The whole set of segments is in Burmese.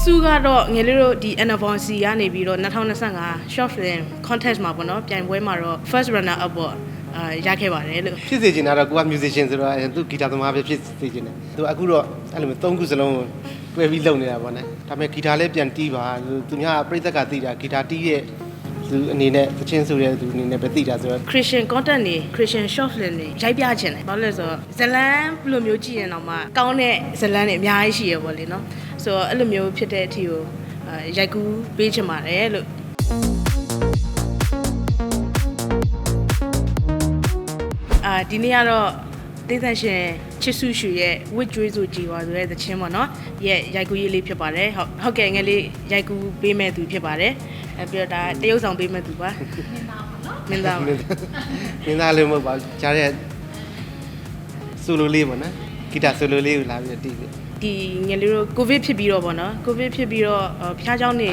စုကတော့ငယ်လေးတို့ဒီ anniversary ကနေပြီးတော့2025 short film contest မှာပေါ့နော်ပြိုင်ပွဲမှာတော့ first runner up ပေါ့အာရခဲ့ပါတယ်လို့ဖြစ်စေချင်တာတော့ကိုက musician ဆိုတော့သူဂီတာသမားပဲဖြစ်စေချင်တယ်သူအခုတော့အဲ့လိုမျိုးသုံးခုစလုံးကိုတွဲပြီးလုပ်နေတာပေါ့နော်ဒါပေမဲ့ဂီတာလည်းပြန်တီးပါသူများပြိသက်ကသိတာဂီတာတီးရဲ့သူအနေနဲ့သချင်းဆိုတဲ့သူအနေနဲ့ပဲသိတာဆိုတော့ Christian content တွေ Christian short film တွေရိုက်ပြချင်တယ်ဘာလို့လဲဆိုတော့ဇလန်းဘယ်လိုမျိုးကြည့်ရင်တော့မှကောင်းတဲ့ဇလန်းတွေအများကြီးရှိရပေါ့လေနော် ဆိုတော့အဲ့လိုမျိုးဖြစ်တဲ့အထီကိုအာရိုက်ကူးပေးချင်ပါတယ်လို့အာဒီနေ့ကတော့ဒေသရှင်ချစ်စုရှူရဲ့ဝစ်ကျွေးစုကြည်ပါဆိုတဲ့သချင်းပေါ့နော်ရဲ့ရိုက်ကူးရေးလေးဖြစ်ပါတယ်ဟုတ်ဟုတ်ကဲ့ငယ်လေးရိုက်ကူးပေးမဲ့သူဖြစ်ပါတယ်အဲပြီးတော့ဒါတရုပ်ဆောင်ပေးမဲ့သူပါမင်းသားပါမင်းမင်းသားလည်းမဟုတ်ပါဘူးကြားတဲ့ဆိုလိုလေးပေါ့နော်ဂီတာဆိုလိုလေးကိုလာပြီးတော့တီးပြီ ဒီငယ်လေးတို့ကိုဗစ်ဖြစ်ပြီးတော့ပေါ့နော်ကိုဗစ်ဖြစ်ပြီးတော့အော်ဖျားเจ้าနေ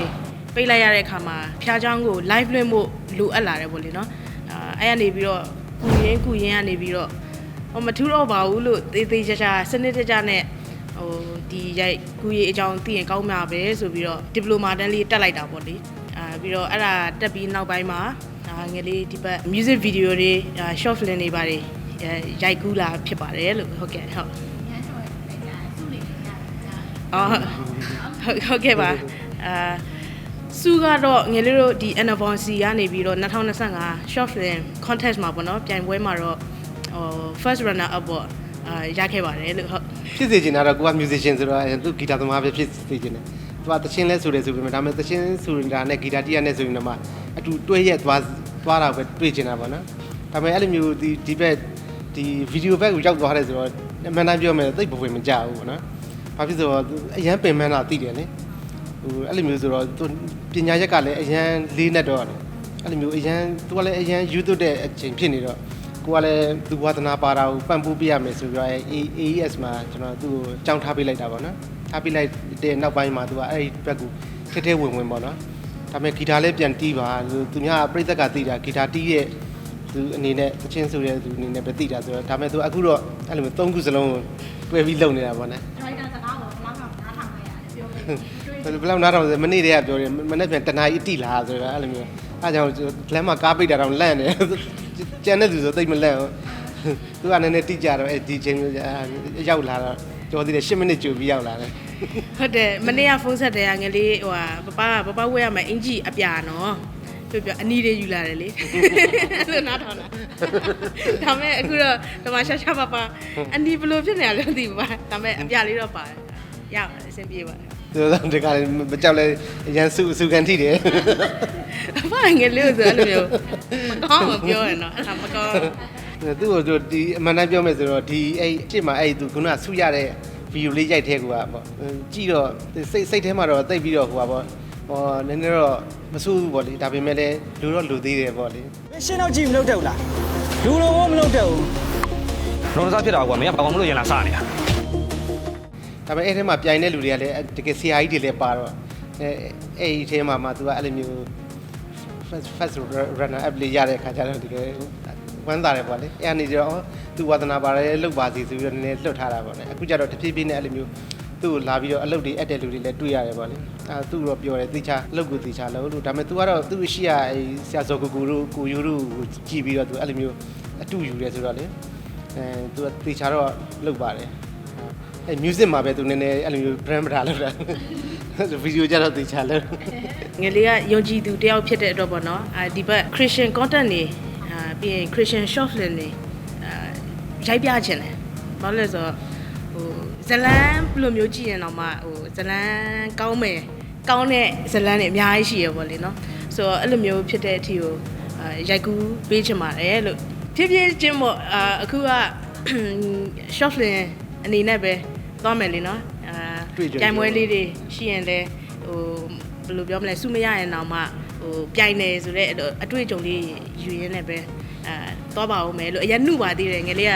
ပိတ်လိုက်ရတဲ့အခါမှာဖျားเจ้าကို live လွှင့်ဖို့လိုအပ်လာတယ်ပေါ့လေနော်အာအဲ့ကနေပြီးတော့ကုရင်းကုရင်းကနေပြီးတော့ဟိုမထူတော့ပါဘူးလို့သေးသေးချာချာစနစ်တကျနဲ့ဟိုဒီရိုက်ကူရေးအကြောင်းသိရင်ကောင်းမှာပဲဆိုပြီးတော့ဒီပလိုမာတန်းလေးတက်လိုက်တာပေါ့လေအာပြီးတော့အဲ့ဒါတက်ပြီးနောက်ပိုင်းမှာအာငယ်လေးဒီဘက် music video တွေအာ short film တွေပါတယ်အဲရိုက်ကူးလာဖြစ်ပါတယ်လို့ဟုတ်ကဲ့ဟုတ် အော်ဟုတ်ဟုတ်ကဲ့ပါအာစုကတော့ငယ်လေးတို့ဒီ anniversary ကနေပြီးတော့2025 short film contest မှာပေါ့နော်ပြိုင်ပွဲမှာတော့ဟို first runner up ပေါ့အာရခဲ့ပါတယ်လို့ဟုတ်ဖြစ်စေချင်တာတော့ကိုက musician ဆိုတော့သူဂီတာသမားပဲဖြစ်စေချင်တယ်သူကသချင်းလဲဆိုတယ်ဆိုပေမဲ့ဒါပေမဲ့သချင်းဆိုတာနဲ့ဂီတာတီးရနဲ့ဆိုရင်တော့မှအတူတွဲရက်သွားသွားတာပဲတွေ့ချင်တာပေါ့နော်ဒါပေမဲ့အဲ့လိုမျိုးဒီဒီဘက်ဒီဗီဒီယိုဘက်ကိုရောက်သွားတယ်ဆိုတော့အမှန်တမ်းပြောမယ်သိပ်ဘဝင်မကြဘူးပေါ့နော် ဘာဖြစ်ဆိုတော့အရန်ပင်ပန်းတာသိတယ်လေဟိုအဲ့လိုမျိုးဆိုတော့သူပညာရက်ကလည်းအရန်လေးနဲ့တော့အဲ့လိုမျိုးအရန်သူကလည်းအရန်ယူသွတ်တဲ့အချိန်ဖြစ်နေတော့ကိုကလည်းသူဝါသနာပါတာကိုပံ့ပိုးပေးရမယ်ဆိုပြီးတော့အဲ AES မှာကျွန်တော်သူ့ကိုကြောင်းထားပေးလိုက်တာပေါ့နော်ထားပေးလိုက်တဲ့နောက်ပိုင်းမှာသူကအဲ့ဒီဘက်ကိုထဲထဲဝင်ဝင်ပေါ့နော်ဒါပေမဲ့ဂီတာလည်းပြန်တီးပါသူများပြိသက်ကသိတာဂီတာတီးရဲ့သူအနေနဲ့သချင်းဆိုတဲ့သူအနေနဲ့ပဲသိတာဆိုတော့ဒါပေမဲ့သူအခုတော့အဲ့လိုမျိုးသုံးခုစလုံးကိုတွဲပြီးလုပ်နေတာပေါ့နော် ဘယ်လိုဘယ်လောက်နားထောင်လဲမနေ့တည်းကပြောတယ်မနေ့ပြန်တနားကြီးအတိလာဆိုတော့အဲ့လိုမျိုးအဲကြောင့်လမ်းမှာကားပိတ်တာတော့လန့်တယ်ကျန်တဲ့သူဆိုသိပ်မလန့်ဘူးသူကလည်းနည်းနည်းတိကျတော့အဲဒီချိန်မျိုးရောက်လာတော့ကြောသေးတယ်10မိနစ်ကြိုပြီးရောက်လာတယ်ဟုတ်တယ်မနေ့ကဖုန်းဆက်တယ်ကငယ်လေးဟိုဟာပပကပပဝဲရမယ်အင်ကြီးအပြာနော်ပြောပြအနီးလေးယူလာတယ်လေအဲ့လိုနားထောင်တာဒါမဲ့အခုတော့ဒီမှာရှာရှာပပအနီးဘယ်လိုဖြစ်နေရလဲမသိဘူးပါဒါမဲ့အပြာလေးတော့ပါတယ်ရပါတယ်အဆင်ပြေပါတယ် သူကတကယ်မကြောက်လဲအရန်စုစုကန်ထိတယ်အဖငယ်လေးကိုဆိုအဲ့လိုမျိုးမကောင်းမပြောရနော်အဲ့ဒါမကောင်းသူ့ကိုသူဒီအမှန်တမ်းပြောမယ်ဆိုတော့ဒီအဲ့အစ်မှာအဲ့သူခုနကဆူရတဲ့ဗီဒီယိုလေးရိုက်ထဲကွာပေါ့ကြည့်တော့စိတ်စိတ်ထဲမှာတော့တိတ်ပြီးတော့ဟိုပါပေါ့ဟောနည်းနည်းတော့မဆူဘူးပေါ့လေဒါပေမဲ့လည်းလူတော့လူသေးတယ်ပေါ့လေရှင်းတော့ကြည့်မလုပ်တော့ဘူးလားလူလိုမလုပ်တော့ဘူးလုံးစားဖြစ်တာကွာမင်းကဘာမှမလို့ရင်လာစနေတာ ဒါပေမဲ့အဲ့ထဲမှာပြိုင်တဲ့လူတွေကလည်းတကယ်ဆရာကြီးတွေလည်းပါတော့အဲအဲ့ဒီထဲမှာမှသူကအဲ့လိုမျိုး first first runner up လေးရတဲ့အခါကျတော့တကယ်ဝမ်းသာတယ်ပေါ့လေအဲ့အနေကျတော့သူဝါသနာပါတယ်လုတ်ပါစီဆိုပြီးတော့နည်းနည်းလွတ်ထားတာပေါ့လေအခုကျတော့တဖြည်းဖြည်းနဲ့အဲ့လိုမျိုးသူ့ကိုလာပြီးတော့အလုပ်တွေအပ်တဲ့လူတွေလည်းတွေ့ရတယ်ပေါ့လေအဲသူ့တော့ပြောတယ်သိချအလုပ်ကိုသိချလို့လို့ဒါပေမဲ့ तू ကတော့သူ့ရှိရအဲဆရာဇော်ကူကူတို့ကိုယူတို့ကိုကြည့်ပြီးတော့ तू အဲ့လိုမျိုးအတူယူတယ်ဆိုတော့လေအဲ तू သိချတော့လုပ်ပါတယ် အဲ music မှာပဲသူနည်းနည်းအဲ့လိုမျိုး brand မထားလို့တာဗီဒီယိုကြတော့သိချလို့ငယ်လေးကယုံကြည်သူတယောက်ဖြစ်တဲ့အတွက်ပေါ့နော်အဲဒီဘက် Christian content တွေအာပြီးရင် Christian short film တွေအာရိုက်ပြချင်တယ်ဘာလို့လဲဆိုတော့ဟိုဇလန်းဘယ်လိုမျိုးကြည့်ရင်တော့မှဟိုဇလန်းကောင်းမယ်ကောင်းတဲ့ဇလန်းတွေအများကြီးရှိရပေါ့လေနော်ဆိုတော့အဲ့လိုမျိုးဖြစ်တဲ့အထီကိုအာရိုက်ကူးပေးချင်ပါတယ်လို့ဖြည်းဖြည်းချင်းပေါ့အာအခုက short film အနေနဲ့ပဲ သွားမယ်လေနော်အာတွေ့ကြုံပြိုင်ပွဲလေးတွေရှိရင်လည်းဟိုဘယ်လိုပြောမလဲစုမရရင်တော့မှဟိုပြိုင်နေဆိုတော့အတွေ့အကြုံလေးယူရင်းနဲ့ပဲအဲသွားပါဦးမယ်လို့အရင်နှုပါသေးတယ်ငယ်လေးက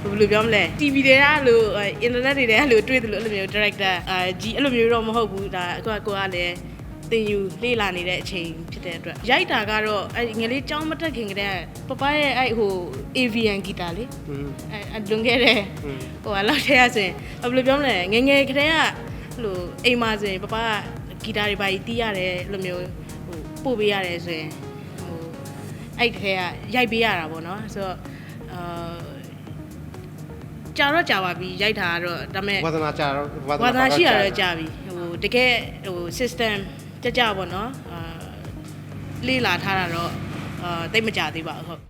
ဟိုဘယ်လိုပြောမလဲ TV တွေကလို့အင်တာနက်တွေတွေကလို့တွေ့တယ်လို့အဲ့လိုမျိုး director အာကြီးအဲ့လိုမျိုးတော့မဟုတ်ဘူးဒါအခုကကိုကလည်း သင်ယူလေ့လာနေတဲ့အချိန်ဖြစ်တဲ့အတွက်ရိုက်တာကတော့အဲ့ငလေးကြောင်းမတက်ခင်ကတည်းကပပရဲ့အဲ့ဟို avian ဂီတာလေအဲ့လွန်ခဲ့တဲ့ဟိုအလောက်တည်းရဆိုရင်ဘယ်လိုပြောမလဲငငယ်ကတည်းကဟိုအိမ်မှာဆိုရင်ပပကဂီတာတွေပါကြီးတီးရတယ်လိုမျိုးဟိုပို့ပေးရတယ်ဆိုရင်ဟိုအဲ့တည်းကရိုက်ပေးရတာပေါ့နော်ဆိုတော့အာကြာတော့ကြာပါပြီရိုက်တာကတော့ဒါပေမဲ့ဝါသနာကြာတော့ဝါသနာရှိရတော့ကြာပြီဟိုတကယ်ဟို system ကြကြပေါ့နော်အာလေးလာထားတာတော့အာတိတ်မကြသေးပါဘူးဟုတ်